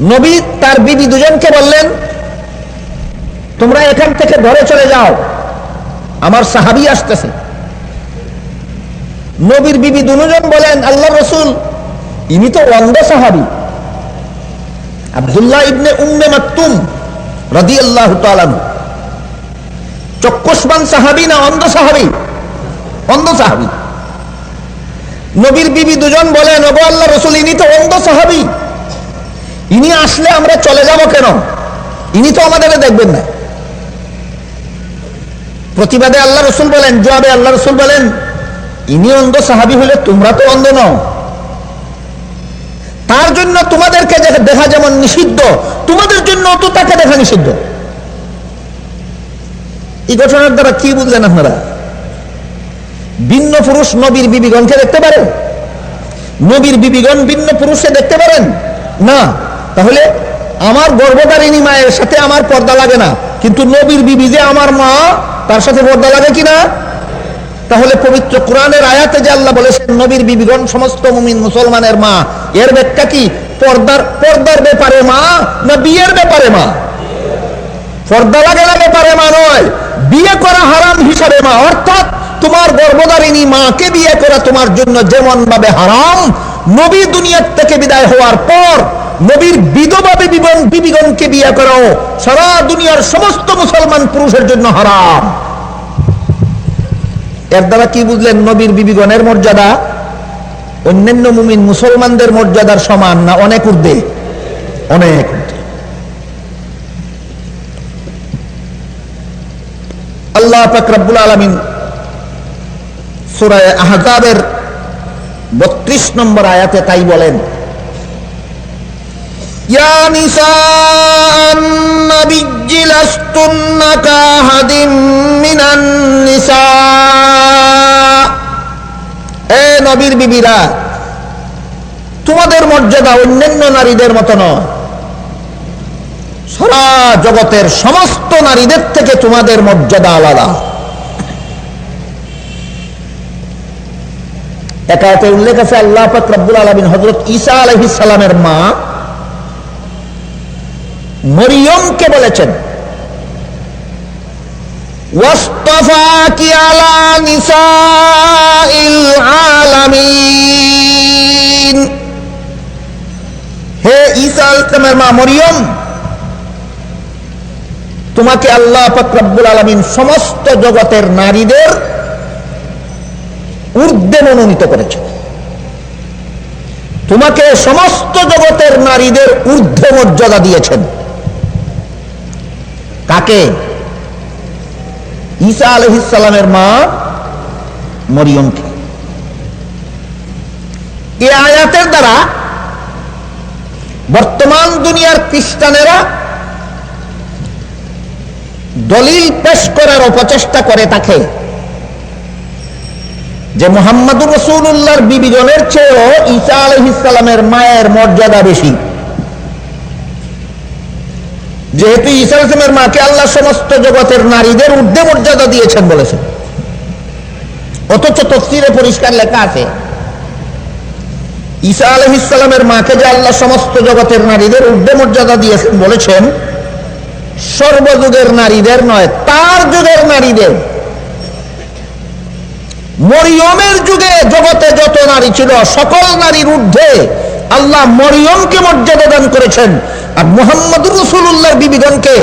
নবী তার বিবি দুজনকে বললেন, তোমরা এখান থেকে ঘরে চলে যাও। আমার সাহাবি আসতেছে। নবীর বিবি দুজন বলেন আল্লাহ রসুল, ইনি তো অন্ধ সাহাবি। আব্দুল্লাহ ইবনে উম্মে মাকতুম রাদি আল্লাহ চক্ষুষ্মান সাহাবি না অন্ধ সাহাবি? অন্ধ সাহাবি। নবীর বিবি দুজন বলেন, ওগো আল্লাহ রসুল, ইনি তো অন্ধ সাহাবি। ইনি আসলে আমরা চলে যাব কেন? ইনি তো আমাদের দেখবেন না। প্রতিবাদে আল্লাহ রসুল বলেন, জবাবে আল্লাহ রসুল বলেন, ইনি অন্ধ সাহাবি হলে তোমরা তো অন্ধ নও। তার জন্য তোমাদেরকে দেখা যেমন নিষিদ্ধ, তোমাদের জন্য তো তাকে দেখা নিষিদ্ধ। এই ঘটনার দ্বারা কি বুঝলেন আপনারা? ভিন্ন পুরুষ নবীর বিবিগণকে দেখতে পারেন? নবীর বিবিগণ ভিন্ন পুরুষকে দেখতে পারেন? না। তাহলে আমার গর্ভধারিণী মায়ের সাথে আমার পর্দা লাগে না। কিন্তু নবীর বিবি যে আমার মা, তার সাথে পর্দা লাগে কিনা তাহলে পবিত্র কোরআনের আয়াতে যে আল্লাহ বলেছেন, নবীর বিবিগণ সমস্ত মুমিন মুসলমানের মা। এর ব্যাখ্যা কি? পর্দার পর্দার ব্যাপারে মা না বিয়ের ব্যাপারে মা? পর্দা লাগে না ব্যাপারে মা নয়। বিয়ে করা হারাম হিসাবে মা। অর্থাৎ তোমার গর্ভধারিণী মাকে বিয়ে করা তোমার জন্য যেমন ভাবে হারাম, নবী দুনিয়ার থেকে বিদায় হওয়ার পর নবীর বিধবা বিবিগণ, বিবিগণকে বিয়ে করাও সারা দুনিয়ার সমস্ত মুসলমান পুরুষের জন্য হারাম। এর দ্বারা কি বুঝলেন নবীর বিবিগণের মর্যাদা? অন্যান্য মুমিন মুসলমানদের মর্যাদার সমান না অনেক ঊর্ধ্বে? অনেক আল্লাহ পাক রব্বুল আলামিন সূরা আহজাবের 32 নম্বর আয়াতে তাই বলেন ইয়া নিসাআন নাবিয়্যি লাস্তুন্না কাহাদিম মিনান নিসা এ নবীর বিবিরা, তোমাদের মর্যাদা অন্যান্য নারীদের মতো নয়। সারা জগতের সমস্ত নারীদের থেকে তোমাদের মর্যাদা আলাদা। একাতে উল্লেখ আছে, আল্লাহ পাক রব্বুল আলমিন হজরত ঈসা আলহিস সালামের মা মরিয়মকে বলেছেন আলামিন। হে মা মরিয়ম, তোমাকে আল্লাহ ফকরাবুল আলমিন সমস্ত জগতের নারীদের ঊর্ধ্বে মনোনীত করেছেন। তোমাকে সমস্ত জগতের নারীদের ঊর্ধ্বে মর্যাদা দিয়েছেন। কাকে? ঈসা আলহিসালামের মা মরিয়মকে। এ আয়াতের দ্বারা বর্তমান দুনিয়ার খ্রিস্টানেরা দলিল পেশ করার অপচেষ্টা করে তাকে যে মোহাম্মদুর রসুল্লাহর বিবিজনের চেয়েও ঈসা আলহিসালামের মায়ের মর্যাদা বেশি। যেহেতু ঈসা আলহিসের মাকে আল্লাহ সমস্ত জগতের নারীদের ঊর্ধ্বে মর্যাদা দিয়েছেন বলেছেন। অথচ তফসিরে পরিষ্কার লেখা আছে, ঈসা আলহিসালামের মাকে যে আল্লাহ সমস্ত জগতের নারীদের ঊর্ধ্বে মর্যাদা দিয়েছেন বলেছেন, সর্বযুগের নারীদের নয়, তার যুগের নারীদের। মরিয়মের যুগে জগতে যত নারী ছিল, সকল নারীর ঊর্ধ্বে আল্লাহ মরিয়মকে মর্যাদা দান করেছেন। আর মোহাম্মদ রসুল্লাহ বিবিগণকে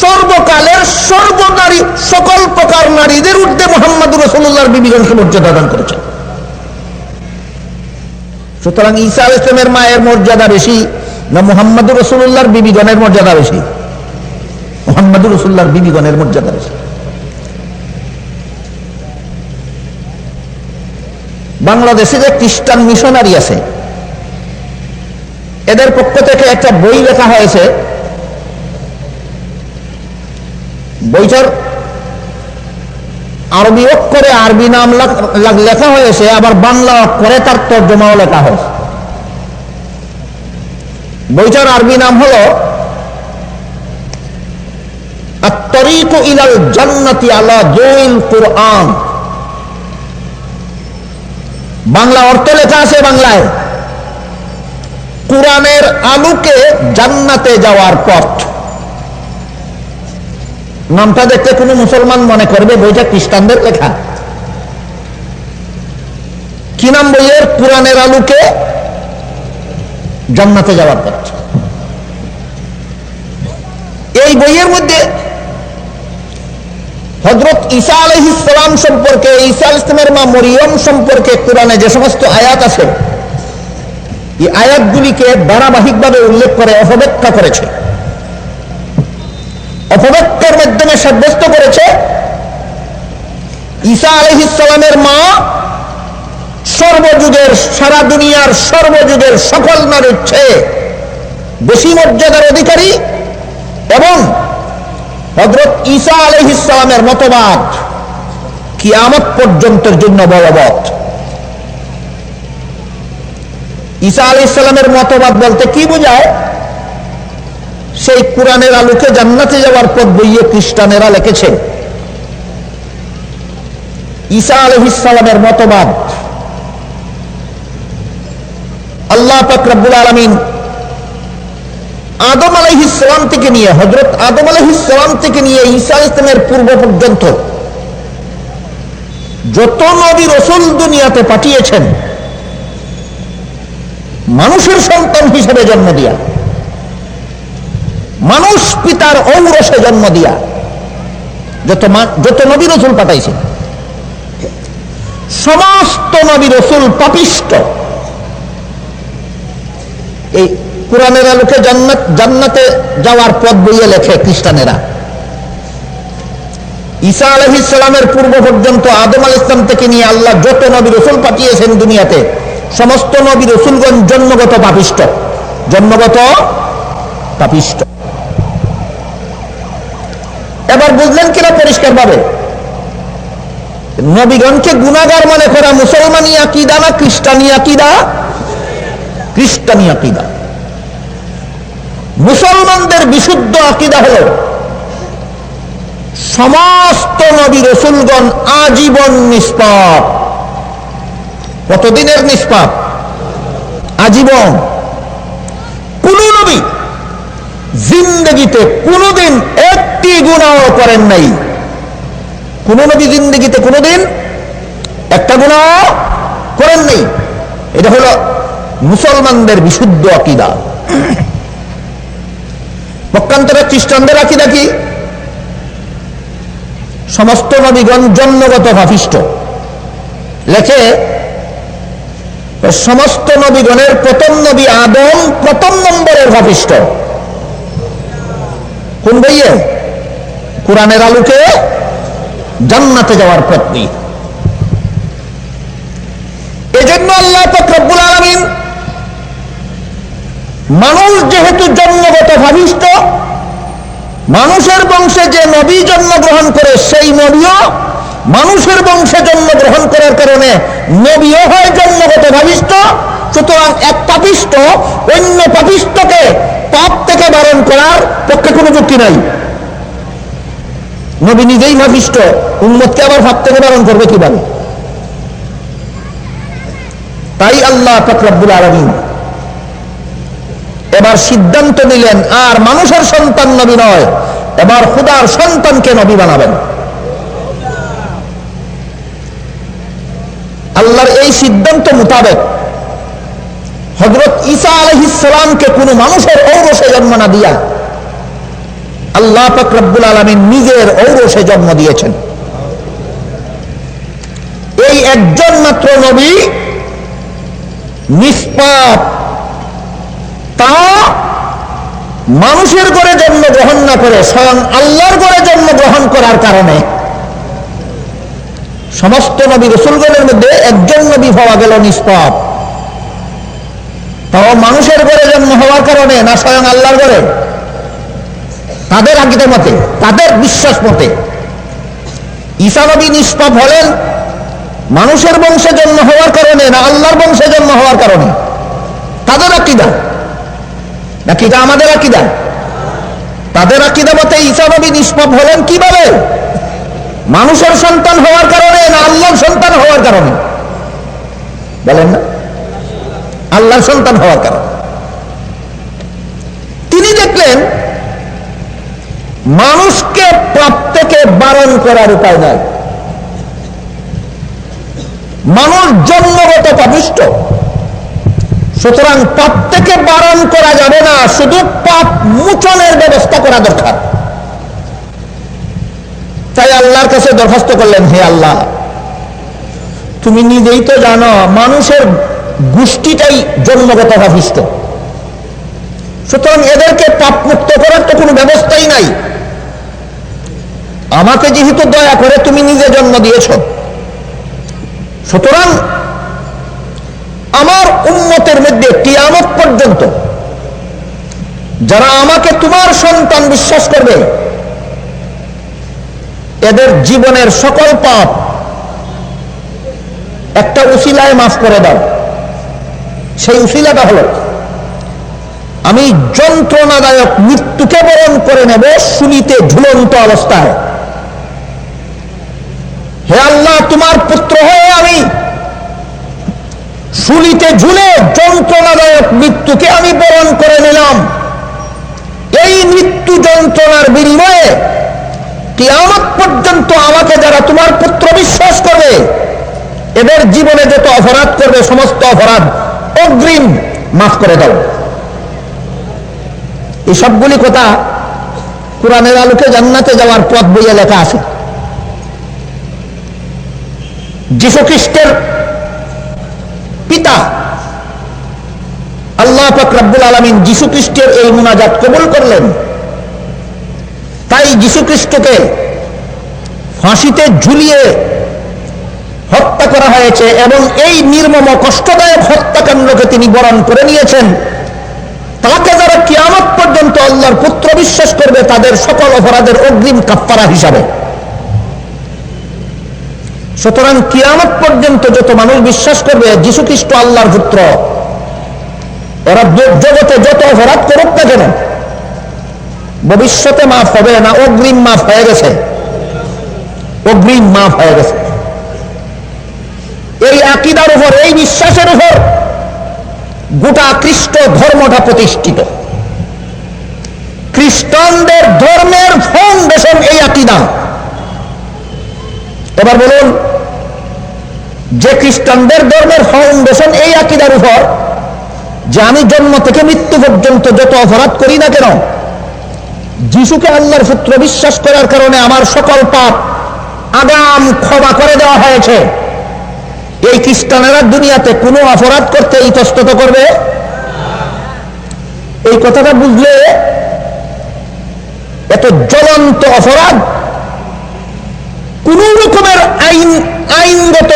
সর্বকালের সর্বনারী, সকল প্রকার নারীদের ঊর্ধ্বে মোহাম্মদ রসুল্লাহর বিবিগণকে মর্যাদা দান করেছেন। সুতরাং ঈসা ইসলামের মায়ের মর্যাদা বেশি না মোহাম্মদ রসুল্লাহর বিবিগণের মর্যাদা বেশি? মোহাম্মদ রসুল্লাহর বিবিগণের মর্যাদা বেশি। বাংলাদেশে যে খ্রিস্টান মিশনারি আছে। এদের পক্ষ থেকে একটা বই লেখা হয়েছে। বইটার আরবি অক্ষরে আরবি নাম লেখা হয়েছে, আবার বাংলা অক্ষরে তার তর্জমাও লেখা হয়েছে। বইটার আরবি নাম হল তরিক ইলাল জন্নতি আলা জৈল কোরআন। বাংলা অর্থ লেখা আছে বাংলায়। কোরআনের আলোকে জান্নাতে যাওয়ার পথ। নামটা দেখতে কোনো মুসলমান মনে করবে, বইটা খ্রিস্টানদের লেখা। কি নাম বইয়ের? কোরআনের আলোকে জান্নাতে যাওয়ার পথ। এই বইয়ের মধ্যে হজরত ঈসা আলহ ইসলাম সম্পর্কে, ঈসা ইসলামের মা মরিয়ম সম্পর্কে কোরআনে যে সমস্ত আয়াত আছে এই আয়াতগুলিকে ধারাবাহিকভাবে উল্লেখ করে, অপব্যাখ্যা করেছে। অপব্যাখ্যার মাধ্যমে সাব্যস্ত করেছে, ঈসা আলহ ইসলামের মা সর্বযুগের, সারা দুনিয়ার সর্বযুগের সকল নারীর চেয়ে বেশি মর্যাদার অধিকারী এবং হজরত ঈসা আলহ ইসলামের মতবাদ কিয়ামত পর্যন্তের জন্য বলবৎ। ঈসা আলহ ইসলামের মতবাদ বলতে কি বোঝায়? সেই কোরআনের আলোকে জান্নাতে যাওয়ার পথ বইয়ে খ্রিস্টানেরা লিখেছে। ঈসা আলহ ইসলামের মতবাদ, আল্লাহ পাকরাবুল আলমিন আদম আলহিসাম থেকে নিয়ে হজরত আদম আলহিসাম থেকে নিয়ে ঈসা ইসলামের পূর্ব পর্যন্ত যত নবী রসুল দুনিয়াতে পাঠিয়েছেন মানুষের সন্তান হিসেবে জন্ম দিয়া। মানুষ পিতার ঔরসে জন্ম দিয়া। যত যত নবী রসুল পাঠাইছেন। সমস্ত নবী রসুল পাপিষ্ট। এই কোরআনের আলোকে জান্নাত, জান্নাতে যাওয়ার পথ বইয়ে লেখে খ্রিস্টানেরা। ঈসা আলহ ইসলামের পূর্ব পর্যন্ত আদম আল ইসলাম থেকে নিয়ে আল্লাহ যত নবী রসুল পাঠিয়েছেন দুনিয়াতে সমস্ত নবী রসুলগণ জন্মগত পাপিষ্ট। জন্মগত পাপিষ্ট। এবার বুঝলেন কিনা পরিষ্কার ভাবে নবীগণকে গুণাগার মনে করা মুসলমানি আকিদা না খ্রিস্টানি আকিদা? খ্রিস্টানি আকিদা। মুসলমানদের বিশুদ্ধ আকিদা হল, সমস্ত নবী রসুলগণ আজীবন নিষ্পাপ। কতদিনের নিষ্পাপ আজীবন। কোন নবী জিন্দগিতে কোনোদিন একটি গুণাও করেন নাই। কোন নবী জিন্দগিতে কোনোদিন একটা গুণাও করেন নাই। এটা হলো মুসলমানদের বিশুদ্ধ আকিদা। পক্ষান্তরে খ্রিস্টানদের আকিদা কি? সমস্ত নবীগণ জন্মগত ভাবিষ্ট লেখে সমস্ত নবীগণের প্রথম নবী আদম, প্রথম নম্বরের ভাবিষ্ট কোন বইয়ে? কোরআনের আলোকে জান্নাতে যাওয়ার পত্নী। এজন্য আল্লাহ ফকরবুল আলমিন মানুষ যেহেতু জন্মগত ভাবিষ্ট মানুষের বংশে যে নবী জন্মগ্রহণ করে, সেই নবীও মানুষের বংশে জন্মগ্রহণ করার কারণে নবীও হয় জন্মগত ভাবিষ্ট সুতরাং এক পাপিষ্ট অন্য পাপিষ্টকে পাপ থেকে বারণ করার পক্ষে কোনো যুক্তি নাই। নবী নিজেই ভাবিষ্ট উন্মতকে আবার ভাব থেকে বারণ করবে কীভাবে? তাই আল্লাহ ফকরাবুল আলমিন এবার সিদ্ধান্ত নিলেন, আর মানুষের সন্তান নবী নয়, এবার খুদার সন্তানকে নবী বানাবেন। আল্লাহর এই সিদ্ধান্ত মোতাবেক হজরত ঈসা আলহিসামকে কোন মানুষের ঔরসে জন্ম না দিয়া আল্লাহ ফকরাবুল আলমিন নিজের ঔরসে জন্ম দিয়েছেন। এই একজন মাত্র নবী নিষ্পাপ, তা মানুষের ঘরে জন্মগ্রহণ না করে, স্বয়ং আল্লাহর ঘরে জন্মগ্রহণ করার কারণে সমস্ত নবী রসুলগণের মধ্যে একজন নবী হওয়া গেল নিষ্পাপ। তাও মানুষের ঘরে জন্ম হওয়ার কারণে না স্বয়ং আল্লাহর ঘরে? তাদের আকিদের মতে, তাদের বিশ্বাস মতে। ঈসা নবী নিষ্পাপ হলেন মানুষের বংশে জন্ম হওয়ার কারণে না আল্লাহর বংশে জন্ম হওয়ার কারণে? তাদের আকিদা। নাকি আমাদের আকিদা? তাদের আকিদা মতে ঈসা নবী নিষ্পাপ হলেন কীভাবে? মানুষের সন্তান হওয়ার কারণে না আল্লাহর সন্তান হওয়ার কারণে? বলেন না। আল্লাহর সন্তান হওয়ার কারণে। তিনি দেখলেন, মানুষকে পাপ থেকে বারণ করার উপায় নাই। মানুষ জন্মগত পাপিষ্ট। সুতরাং পাপ থেকে বারণ করা যাবে না, শুধু পাপ মোচনের ব্যবস্থা করা দরকার। আল্লাহর কাছে দরখাস্ত করলেন, হে আল্লাহ, তুমি নিজেই তো জানো মানুষের গোষ্ঠীটাই জন্মগত পাপিষ্ট সুতরাং এদেরকে পাপ মুক্ত করার তো কোনো ব্যবস্থাই নাই। আমাকে যেহেতু দয়া করে তুমি নিজে জন্ম দিয়েছ, সুতরাং আমার উন্মতের মধ্যে কিয়ামত পর্যন্ত যারা আমাকে তোমার সন্তান বিশ্বাস করবে এদের জীবনের সকল পাপ একটা উশিলায় মাফ করে দাও। সেই উশিলাটা হলো, আমি যন্ত্রণাদায়ক মৃত্যুকে বরণ করে নেব শুনিতে ঝুলন্ত অবস্থায়। হে আল্লাহ, তোমার পুত্র হয়ে আমি শুলিতে ঝুলে যন্ত্রণাদায়ক মৃত্যুকে আমি বরণ করে নিলাম। এই মৃত্যু যন্ত্রণার বিনিময়ে কিয়ামত পর্যন্ত আমাকে যারা তোমার পুত্র বিশ্বাস করবে, এদের জীবনে যত অপরাধ করবে, সমস্ত অপরাধ অগ্রিম মাফ করে দাও। এই সবগুলি কথা কোরআনের আলোকে জান্নাতে যাওয়ার পথ বইয়ে লেখা আছে। যীশু খ্রিস্টের পিতা আল্লাহ ফকরাবুল আলমিন যীশু খ্রিস্টের এই মুনাজাত কবুল করলেন। তাই খ্রিস্টকে ফাঁসিতে ঝুলিয়ে হত্যা করা হয়েছে এবং এই নির্মম, কষ্টদায়ক হত্যাকাণ্ডকে তিনি বরণ করে নিয়েছেন। তাকে যারা কিয়ামত পর্যন্ত আল্লাহর পুত্র বিশ্বাস করবে, তাদের সকল অপরাধের অগ্রিম কাপ্পারা হিসাবে। সুতরাং কিয়ামত পর্যন্ত যত মানুষ বিশ্বাস করবে যীশু খ্রিস্ট আল্লাহর পুত্র ওরা জগতে যত অপরাধ করুক না কেন ভবিষ্যতে মাফ হবে না, অগ্রিম মাফ হয়ে গেছে। অগ্রিম মাফ হয়ে গেছে। এই আকিদার উপর, এই বিশ্বাসের উপর গোটা খ্রিস্ট ধর্মটা প্রতিষ্ঠিত। খ্রিস্টানদের ধর্মের ফাউন্ডেশন এই আকিদা। এবার বলুন, যে খ্রিস্টানদের ধর্মের ফাউন্ডেশন এই আকিদার উপর, যে আমি জন্ম থেকে মৃত্যু পর্যন্ত যত অপরাধ করি না কেন যিশুকে আল্লাহর পুত্র বিশ্বাস করার কারণে আমার সকল পাপ আগাম ক্ষমা করে দেওয়া হয়েছে। এই খ্রিস্টানেরা দুনিয়াতে কোনো অপরাধ করতে ইতস্তত করবে? এই কথাটা বুঝলে এত জ্বলন্ত অপরাধ কোন রকমের আইন, আইনগত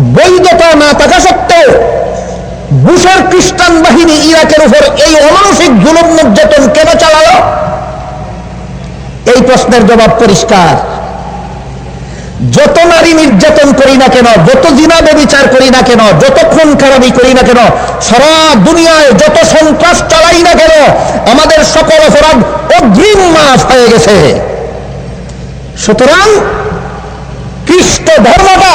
বৈধতা না থাকা সত্ত্বেও বুশের খ্রিস্টান বাহিনী ইরাকের উপর এই অমানসিক জুলুম নির্যাতন কেন প্রশ্নের জবাব পরিষ্কার। যত নারী নির্যাতন করি না কেন, যত জিনাবে বিচার করি না কেন, যত খুন খারাপি করি না কেন, সারা দুনিয়ায় যত সন্ত্রাস চালাই না কেন, আমাদের সকল অপরাধ অগ্রিম মাফ হয়ে গেছে। সুতরাং খ্রিস্ট ধর্মটা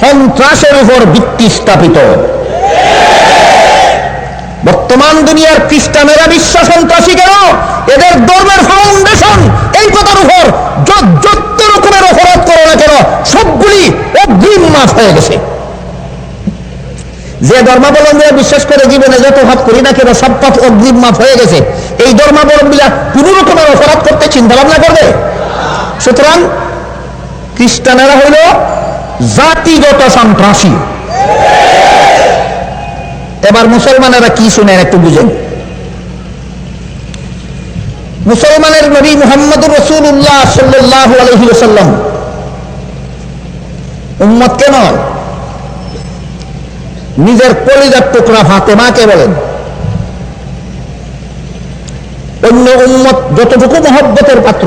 সন্ত্রাসের উপর ভিত্তি স্থাপিত। বর্তমান দুনিয়ার খ্রিস্টানেরা বিশ্ব সন্ত্রাসী কেন এদের ধর্মের ফাউন্ডেশন এই কথার উপর যত রকমের অপরাধ করো না কেন, সবগুলি অগ্রিম মাফ হয়ে গেছে। যে ধর্মাবলম্বীরা বিশ্বাস করে জীবনে যত ভাব করি না কেন, সব পাপ অগ্রিম মাফ হয়ে গেছে। এই ধর্মাবলম্বীরা কোন রকমের অপরাধ করতে চিন্তা ভাবনা করবে? সুতরাং খ্রিস্টানেরা হইল জাতিগত সন্ত্রাসী। এবার মুসলমানেরা কি শুনেন একটু বুঝেন। মুসলমানের নবী মোহাম্মদ রসুল্লাহ সাল্লাহ আলহি ওসাল্লাম উম্মত কে নয়? নিজের কলিজার টুকরা ফাতেমাকে বলেন। অন্য উম্মত যতটুকু মহব্বতের পাত্র,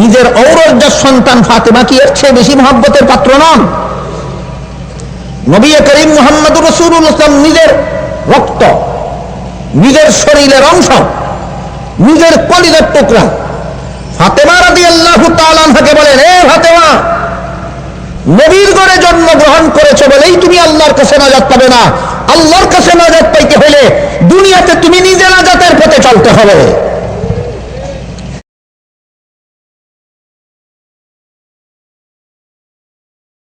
নিজের ঔরজার সন্তান ফাতেমা কি এর চেয়ে বেশি মহব্বতের পাত্র নন? নবী করিম মোহাম্মদ রসুল ইসলাম নিজের রক্ত, নিজের শরীরের অংশ, নিজের কলিজার টুকরা। ফাতেমা রাদি আল্লাহ তালাকে বলেন, এ ফাতেমা, নবীর গড়ে জন্মগ্রহণ করেছ বলেই তুমি আল্লাহর কাছে নাজাত পাবে না। আল্লাহর কাছে নাজাত পাইতে হলে দুনিয়াতে তুমি নিজে নাজাতের পথে চলতে হবে।